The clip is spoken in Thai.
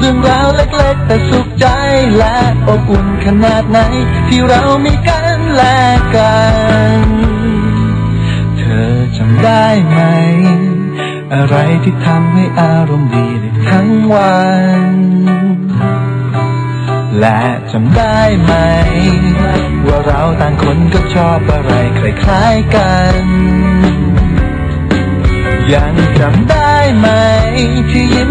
เรื่องราวเล็กๆแต่สุขใจและอบอุ่นขนาดไหน ที่เรามีกันและกัน เธอจำได้ไหม อะไรที่ทำให้อารมณ์ดีได้ทั้งวัน และจำได้ไหม ว่าเราต่างคนก็ชอบอะไรคล้ายๆกันยังจำได้ไหมที่ยิ้ม